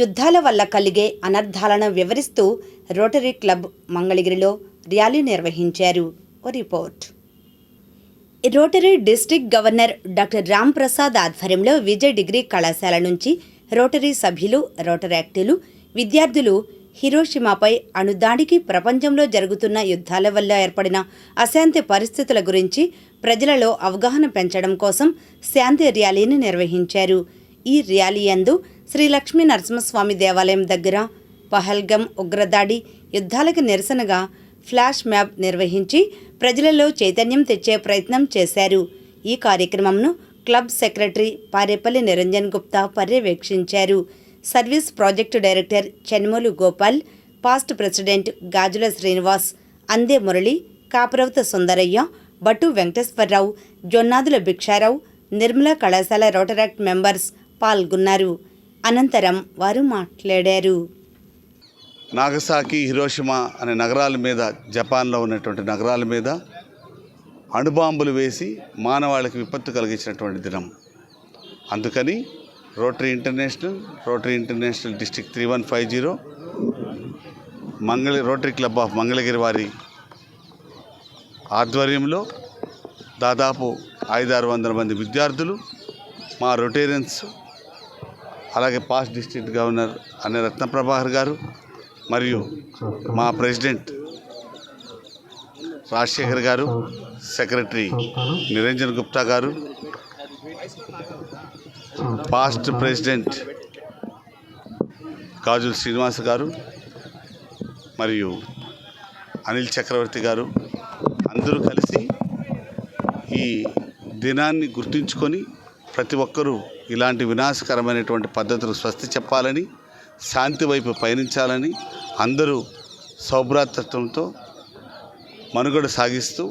యుద్ధాల వల్ల కలిగే అనర్థాలను వివరిస్తూ రోటరీ క్లబ్ మంగళగిరిలో ర్యాలీ నిర్వహించారు. ఓ report. Rotary district governor doctor Ram Prasad ఆధ్వర్యంలో విజయ్ డిగ్రీ కళాశాల నుంచి రోటరీ సభ్యులు రోటరాక్టులు విద్యార్థులు హిరోషిమాపై అణుదాడికి ప్రపంచంలో జరుగుతున్న యుద్ధాల వల్ల ఏర్పడిన అశాంతి పరిస్థితుల గురించి ప్రజలలో అవగాహన పెంచడం కోసం శాంతి ర్యాలీని నిర్వహించారు. ఈ ర్యాలీ అందు శ్రీ లక్ష్మీ నరసింహస్వామి దేవాలయం దగ్గర పహల్గం ఉగ్రదాడి యుద్ధాలకు నిరసనగా ఫ్లాష్ మ్యాప్ నిర్వహించి ప్రజలలో చైతన్యం తెచ్చే ప్రయత్నం చేశారు. ఈ కార్యక్రమంను క్లబ్ సెక్రటరీ పారేపల్లి నిరంజన్ గుప్తా పర్యవేక్షించారు. Service project director Chenmulu Gopal past president Gajula Srinivas Ande Murali కాపురవత Sundarayya బట్టు వెంకటేశ్వరరావు జొన్నాదుల భిక్షారావు నిర్మలా కళాశాల రోటరాక్ట్ మెంబర్స్ పాల్గొన్నారు. అనంతరం వారు మాట్లాడారు. నాగసాకి హిరోషిమా అనే నగరాల మీద జపాన్లో ఉన్నటువంటి నగరాల మీద అణుబాంబులు వేసి మానవాళికి విపత్తు కలిగించినటువంటి దినం. అందుకని rotary international rotary international district three one five zero మంగళ రోటరీ క్లబ్ ఆఫ్ మంగళగిరి వారి ఆధ్వర్యంలో దాదాపు ఐదారు వందల మంది విద్యార్థులు మా రొటేరియన్స్ అలాగే పాస్ట్ డిస్ట్రిక్ట్ గవర్నర్ అనే రత్నప్రభాకర్ గారు మరియు మా ప్రెసిడెంట్ రాజశేఖర్ గారు సెక్రటరీ నిరంజన్ గుప్తా గారు పాస్ట్ ప్రెసిడెంట్ కాజుల శ్రీనివాస్ గారు మరియు అనిల్ చక్రవర్తి గారు అందరూ కలిసి ఈ దినాన్ని గుర్తుంచుకొని ప్రతి ఒక్కరూ ఇలాంటి వినాశకరమైనటువంటి పద్ధతులు స్వస్తి చెప్పాలని శాంతి వైపు పయనించాలని అందరూ సౌభ్రాతత్వంతో మనుగడ సాగిస్తూ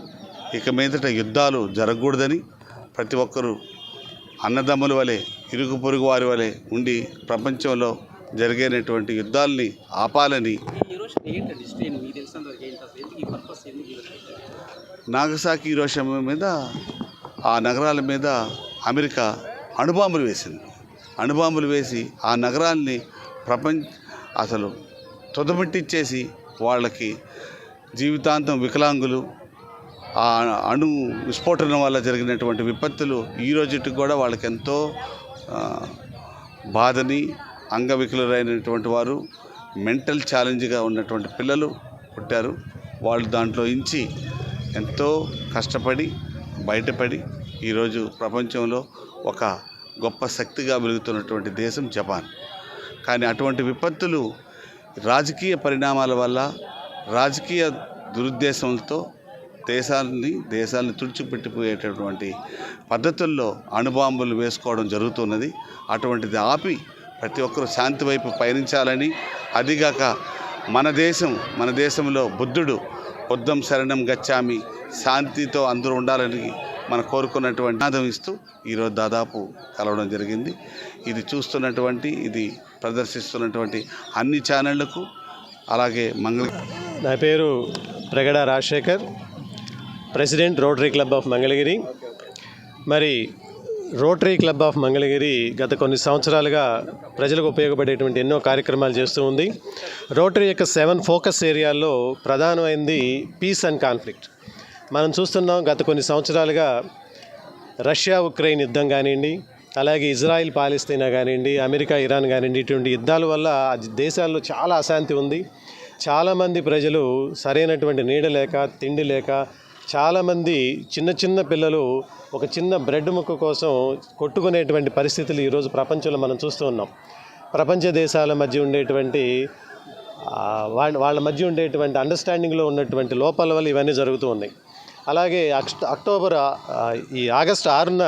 ఇక మీదట యుద్ధాలు జరగకూడదని ప్రతి ఒక్కరూ అన్నదమ్ముల వలె ఇరుగు పొరుగు వారి వలె ఉండి ప్రపంచంలో జరిగేటువంటి యుద్ధాలని ఆపాలని నాగసాకి హిరోషిమా మీద ఆ నగరాల మీద అమెరికా అణుబాంబులు వేసింది. అణుబాంబులు వేసి ఆ నగరాల్ని ప్రపంచ అసలు తుదమిట్టిచ్చేసి వాళ్ళకి జీవితాంతం వికలాంగులు ఆ అణు విస్ఫోటనం వల్ల జరిగినటువంటి విపత్తులు ఈ రోజుకి కూడా వాళ్ళకి ఎంతో బాధని అంగవికలురైనటువంటి వారు మెంటల్ ఛాలెంజ్గా ఉన్నటువంటి పిల్లలు పుట్టారు. వాళ్ళు దాంట్లో ఇంచి ఎంతో కష్టపడి బయటపడి ఈరోజు ప్రపంచంలో ఒక గొప్ప శక్తిగా వెలుగుతున్నటువంటి దేశం జపాన్. కానీ అటువంటి విపత్తులు రాజకీయ పరిణామాల వల్ల రాజకీయ దురుద్దేశంతో దేశాన్ని దేశాన్ని తుడిచిపెట్టిపోయేటటువంటి పద్ధతుల్లో అణుబాంబులు వేసుకోవడం జరుగుతున్నది. అటువంటిది ఆపి ప్రతి ఒక్కరూ శాంతి వైపు పయనించాలని అదిగాక మన దేశం మన దేశంలో బుద్ధుడు బుద్ధం శరణం గచ్చామి శాంతితో అందరూ ఉండాలని మన కోరుకున్నటువంటి ఆదం ఇస్తూ ఈరోజు దాదాపు కలవడం జరిగింది. ఇది చూస్తున్నటువంటి ఇది ప్రదర్శిస్తున్నటువంటి అన్ని ఛానళ్ళకు అలాగే మంగళ నా పేరు Pragada Rajasekhar president rotary club of Mangalagiri. మరి రోటరీ క్లబ్ ఆఫ్ మంగళగిరి గత కొన్ని సంవత్సరాలుగా ప్రజలకు ఉపయోగపడేటువంటి ఎన్నో కార్యక్రమాలు చేస్తూ ఉంది. రోటరీ యొక్క సెవెన్ ఫోకస్ ఏరియాల్లో ప్రధానమైనది పీస్ అండ్ కాన్ఫ్లిక్ట్. మనం చూస్తున్నాం గత కొన్ని సంవత్సరాలుగా రష్యా ఉక్రెయిన్ యుద్ధం కానివ్వండి అలాగే ఇజ్రాయిల్ పాలిస్తీనా కానివ్వండి అమెరికా ఇరాన్ కానివ్వండి ఇటువంటి యుద్ధాల వల్ల ఆ దేశాల్లో చాలా అశాంతి ఉంది. చాలామంది ప్రజలు సరైనటువంటి నీడ లేక తిండి లేక చాలామంది చిన్న చిన్న పిల్లలు ఒక చిన్న బ్రెడ్ ముక్క కోసం కొట్టుకునేటువంటి పరిస్థితులు ఈరోజు ప్రపంచంలో మనం చూస్తూ ఉన్నాం. ప్రపంచ దేశాల మధ్య ఉండేటువంటి వాళ్ళ వాళ్ళ మధ్య ఉండేటువంటి అండర్స్టాండింగ్లో ఉన్నటువంటి లోపాల వల్ల ఇవన్నీ జరుగుతూ ఉన్నాయి. అలాగే అక్టోబర్ ఈ ఆగస్టు ఆరున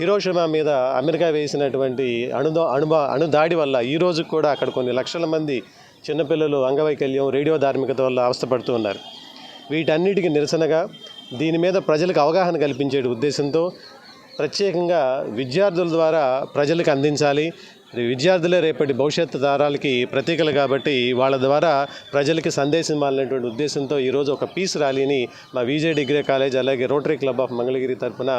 హిరోషిమా మీద అమెరికా వేసినటువంటి అణుదా అణుబా అణుదాడి వల్ల ఈ కూడా అక్కడ కొన్ని లక్షల మంది చిన్నపిల్లలు అంగవైకల్యం రేడియో ధార్మికత వల్ల అవస్థపడుతూ ఉన్నారు. వీటన్నిటికీ నిరసనగా దీని మీద ప్రజలకు అవగాహన కల్పించే ఉద్దేశంతో ప్రత్యేకంగా విద్యార్థుల ద్వారా ప్రజలకు అందించాలి. విద్యార్థులే రేపటి భవిష్యత్తు తరాలకి ప్రతీకలు కాబట్టి వాళ్ళ ద్వారా ప్రజలకి సందేశం ఇవ్వాలనేటువంటి ఉద్దేశంతో ఈరోజు ఒక పీస్ ర్యాలీని మా విజయ్ డిగ్రీ కాలేజ్ అలాగే రోటరీ క్లబ్ ఆఫ్ మంగళగిరి తరఫున